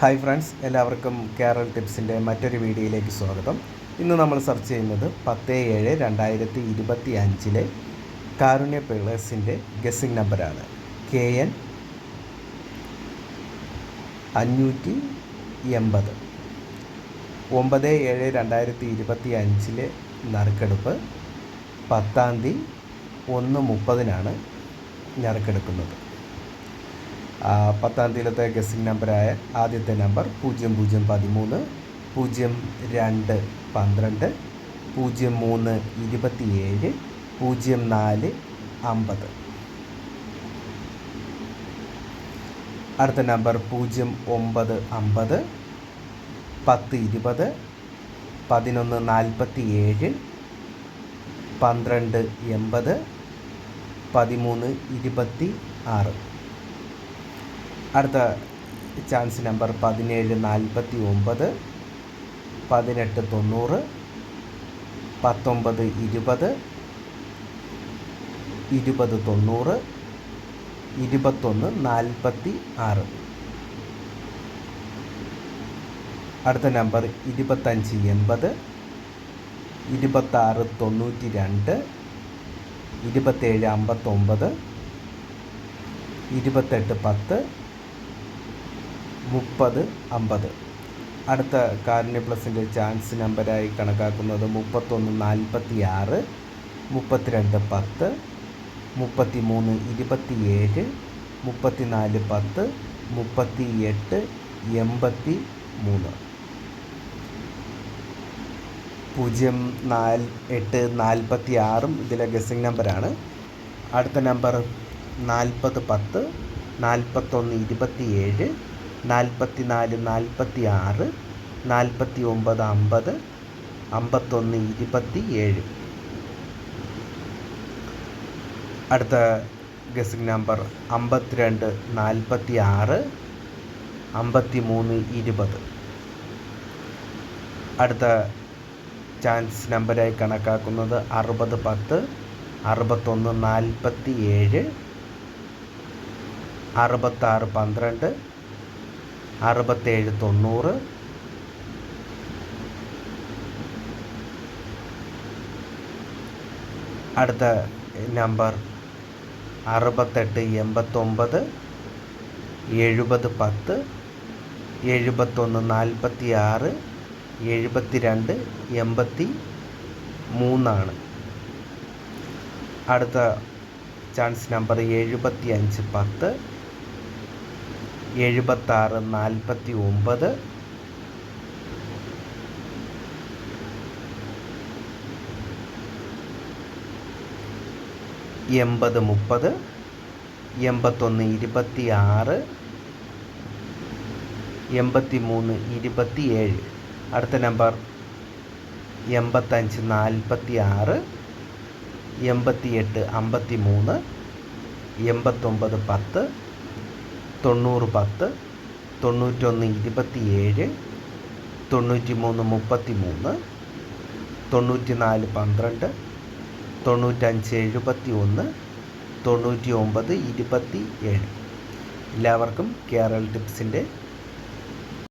Hi friends എല്ലാവർക്കും കേരൾ ടിപ്സിന്റെ മറ്റൊരു വീഡിയോയിലേക്ക് സ്വാഗതം. ഇന്ന് നമ്മൾ സെർച്ച് ചെയ്യുന്നത് പത്ത് ഏഴ് രണ്ടായിരത്തി ഇരുപത്തി അഞ്ചിലെ കാരുണ്യ പിള്ളേഴ്സിന്റെ ഗസ്സിംഗ് നമ്പറാണ്. കെ എൻ അഞ്ഞൂറ്റി എൺപത്. ഒമ്പത് ഏഴ് രണ്ടായിരത്തി ഇരുപത്തി അഞ്ചിലെ നറുക്കെടുപ്പ് പത്താം തീയതി ഒന്ന് മുപ്പതിനാണ് നറുക്കെടുക്കുന്നത് പത്താം തീയതിയിലത്തെ ഗസിംഗ് നമ്പറായ ആദ്യത്തെ നമ്പർ പൂജ്യം പൂജ്യം പതിമൂന്ന് പൂജ്യം രണ്ട് പന്ത്രണ്ട് പൂജ്യം മൂന്ന് ഇരുപത്തിയേഴ് പൂജ്യം നാല് അമ്പത്. അടുത്ത നമ്പർ പൂജ്യം ഒമ്പത് അമ്പത് പത്ത് ഇരുപത് പതിനൊന്ന് നാൽപ്പത്തി ഏഴ് പന്ത്രണ്ട് എൺപത് പതിമൂന്ന് ഇരുപത്തി ആറ്. അടുത്ത ചാൻസ് നമ്പർ പതിനേഴ് നാൽപ്പത്തി ഒമ്പത് പതിനെട്ട് തൊണ്ണൂറ് പത്തൊമ്പത് ഇരുപത് ഇരുപത് തൊണ്ണൂറ് ഇരുപത്തൊന്ന് നാൽപ്പത്തി ആറ്. അടുത്ത നമ്പർ ഇരുപത്തഞ്ച് എൺപത് ഇരുപത്താറ് തൊണ്ണൂറ്റി രണ്ട് ഇരുപത്തേഴ് അമ്പത്തൊമ്പത് ഇരുപത്തെട്ട് പത്ത് മുപ്പത് അമ്പത്. അടുത്ത കാരുണ്യ പ്ലസിന്റെ ചാൻസ് നമ്പരായി കണക്കാക്കുന്നത് മുപ്പത്തൊന്ന് നാൽപ്പത്തി ആറ് മുപ്പത്തിരണ്ട് പത്ത് മുപ്പത്തി മൂന്ന് ഇരുപത്തി ഏഴ് മുപ്പത്തിനാല് പത്ത് മുപ്പത്തി എട്ട് എൺപത്തി മൂന്ന് പൂജ്യം നാല് എട്ട് നാൽപ്പത്തി ആറും ഇതിലെ ഗസിംഗ് നമ്പറാണ് അടുത്ത നമ്പർ നാൽപ്പത് പത്ത് നാൽപ്പത്തൊന്ന് ഇരുപത്തിയേഴ് നാൽപ്പത്തി നാല് നാൽപ്പത്തി ആറ് നാൽപ്പത്തി ഒമ്പത് അമ്പത് അമ്പത്തൊന്ന് ഇരുപത്തി ഏഴ് അടുത്ത ഗസിംഗ് നമ്പർ അമ്പത്തിരണ്ട് നാൽപ്പത്തി ആറ് അമ്പത്തി മൂന്ന് ഇരുപത്. അടുത്ത ചാൻസ് നമ്പറായി കണക്കാക്കുന്നത് അറുപത് പത്ത് അറുപത്തൊന്ന് നാൽപ്പത്തി ഏഴ് അറുപത്താറ് പന്ത്രണ്ട് അറുപത്തേഴ് തൊണ്ണൂറ്. അടുത്ത നമ്പർ അറുപത്തെട്ട് എൺപത്തൊമ്പത് എഴുപത് പത്ത് എഴുപത്തൊന്ന് നാൽപ്പത്തി ആറ് എഴുപത്തി രണ്ട് എൺപത്തി മൂന്നാണ് അടുത്ത ചാൻസ് നമ്പർ എഴുപത്തി അഞ്ച് പത്ത് എഴുപത്താറ് നാൽപ്പത്തി ഒമ്പത് എൺപത് മുപ്പത്. എൺപത്തൊന്ന് ഇരുപത്തി ആറ് എൺപത്തി മൂന്ന് ഇരുപത്തി ഏഴ് അടുത്ത നമ്പർ. എൺപത്തഞ്ച് നാൽപ്പത്തി ആറ് എൺപത്തി എട്ട് അമ്പത്തി മൂന്ന് എൺപത്തൊമ്പത് പത്ത്. തൊണ്ണൂറ് പത്ത് തൊണ്ണൂറ്റൊന്ന് ഇരുപത്തിയേഴ് തൊണ്ണൂറ്റി മൂന്ന് മുപ്പത്തി മൂന്ന് തൊണ്ണൂറ്റി നാല് പന്ത്രണ്ട് തൊണ്ണൂറ്റഞ്ച് എഴുപത്തി ഒന്ന് തൊണ്ണൂറ്റി ഒമ്പത് ഇരുപത്തി ഏഴ് എല്ലാവർക്കും കേരൾ ടിപ്സിന്റെ